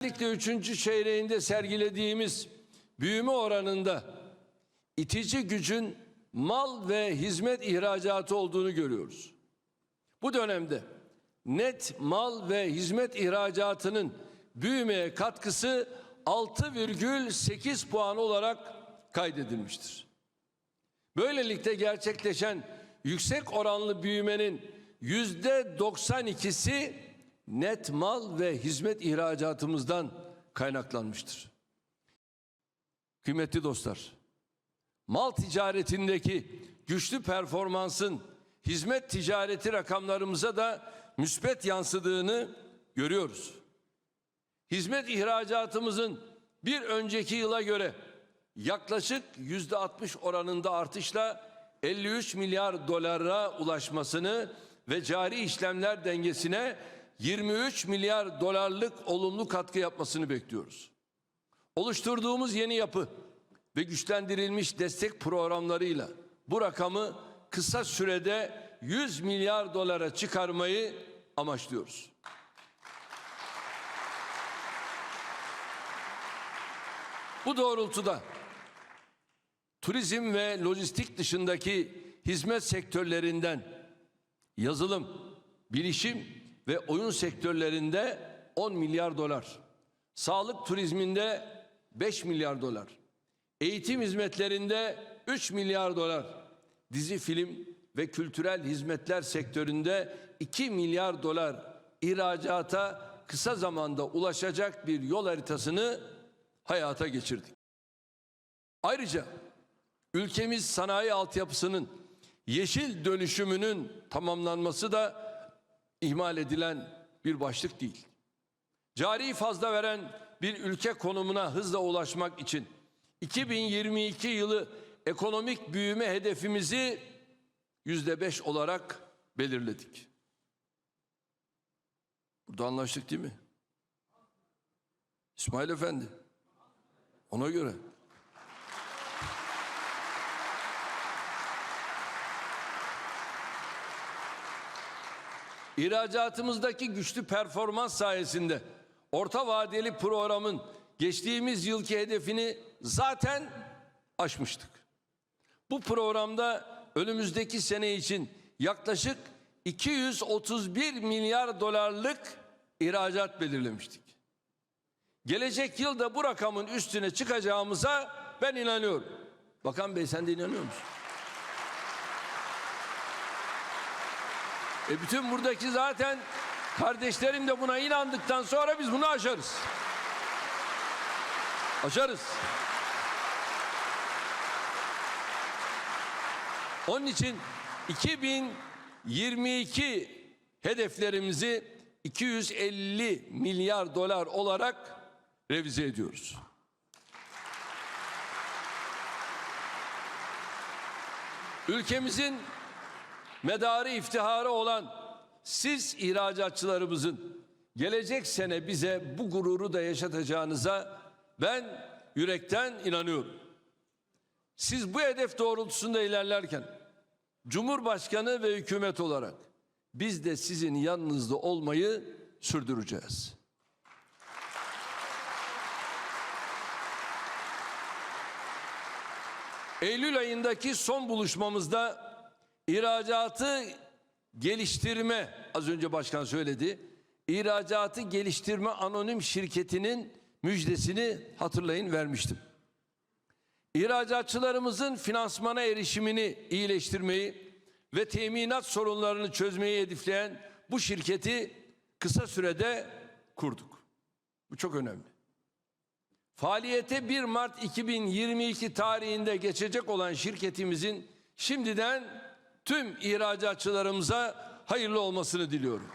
Özellikle üçüncü çeyreğinde sergilediğimiz büyüme oranında itici gücün mal ve hizmet ihracatı olduğunu görüyoruz. Bu dönemde net mal ve hizmet ihracatının büyümeye katkısı 6,8 puan olarak kaydedilmiştir. Böylelikle gerçekleşen yüksek oranlı büyümenin yüzde 92'si net mal ve hizmet ihracatımızdan kaynaklanmıştır. Kıymetli dostlar, mal ticaretindeki güçlü performansın hizmet ticareti rakamlarımıza da müspet yansıdığını görüyoruz. Hizmet ihracatımızın bir önceki yıla göre yaklaşık yüzde 60 oranında artışla 53 milyar dolara ulaşmasını ve cari işlemler dengesine 23 milyar dolarlık olumlu katkı yapmasını bekliyoruz. Oluşturduğumuz yeni yapı ve güçlendirilmiş destek programlarıyla bu rakamı kısa sürede 100 milyar dolara çıkarmayı amaçlıyoruz. Bu doğrultuda turizm ve lojistik dışındaki hizmet sektörlerinden yazılım, bilişim ve oyun sektörlerinde 10 milyar dolar, sağlık turizminde 5 milyar dolar, eğitim hizmetlerinde 3 milyar dolar, dizi film ve kültürel hizmetler sektöründe 2 milyar dolar ihracata kısa zamanda ulaşacak bir yol haritasını hayata geçirdik. Ayrıca ülkemiz sanayi altyapısının yeşil dönüşümünün tamamlanması da ihmal edilen bir başlık değil. Cari fazla veren bir ülke konumuna hızla ulaşmak için 2022 yılı ekonomik büyüme hedefimizi yüzde beş olarak belirledik. Burada anlaştık değil mi? İsmail Efendi. Ona göre. İhracatımızdaki güçlü performans sayesinde orta vadeli programın geçtiğimiz yılki hedefini zaten aşmıştık. Bu programda önümüzdeki sene için yaklaşık 231 milyar dolarlık ihracat belirlemiştik. Gelecek yılda bu rakamın üstüne çıkacağımıza ben inanıyorum. Bakan Bey sen de inanıyor musun? E bütün buradaki zaten kardeşlerim de buna inandıktan sonra biz bunu aşarız. Aşarız. Onun için 2022 hedeflerimizi 250 milyar dolar olarak revize ediyoruz. Ülkemizin medarı iftiharı olan siz ihracatçılarımızın gelecek sene bize bu gururu da yaşatacağınıza ben yürekten inanıyorum. Siz bu hedef doğrultusunda ilerlerken Cumhurbaşkanı ve hükümet olarak biz de sizin yanınızda olmayı sürdüreceğiz. Eylül ayındaki son buluşmamızda ihracatı geliştirme az önce başkan söyledi. İhracatı geliştirme anonim şirketinin müjdesini hatırlayın vermiştim. İhracatçılarımızın finansmana erişimini iyileştirmeyi ve teminat sorunlarını çözmeyi hedefleyen bu şirketi kısa sürede kurduk. Bu çok önemli. Faaliyete 1 Mart 2022 tarihinde geçecek olan şirketimizin şimdiden tüm ihracatçılarımıza hayırlı olmasını diliyorum.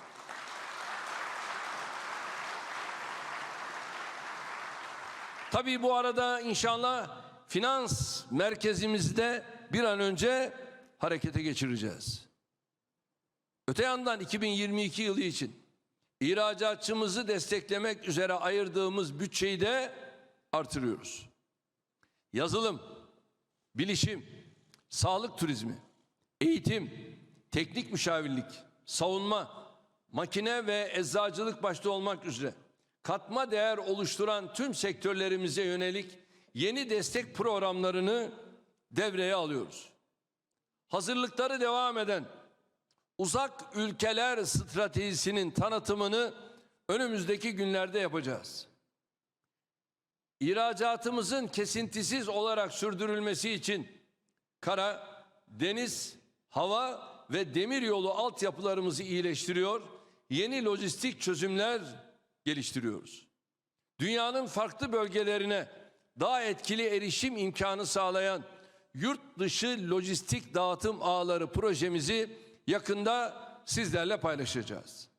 Tabii bu arada inşallah finans merkezimizde bir an önce harekete geçireceğiz. Öte yandan 2022 yılı için ihracatçımızı desteklemek üzere ayırdığımız bütçeyi de artırıyoruz. Yazılım, bilişim, sağlık turizmi, eğitim, teknik müşavirlik, savunma, makine ve eczacılık başta olmak üzere katma değer oluşturan tüm sektörlerimize yönelik yeni destek programlarını devreye alıyoruz. Hazırlıkları devam eden uzak ülkeler stratejisinin tanıtımını önümüzdeki günlerde yapacağız. İhracatımızın kesintisiz olarak sürdürülmesi için kara, deniz, hava ve demir yolu altyapılarımızı iyileştiriyor, yeni lojistik çözümler geliştiriyoruz. Dünyanın farklı bölgelerine daha etkili erişim imkanı sağlayan yurt dışı lojistik dağıtım ağları projemizi yakında sizlerle paylaşacağız.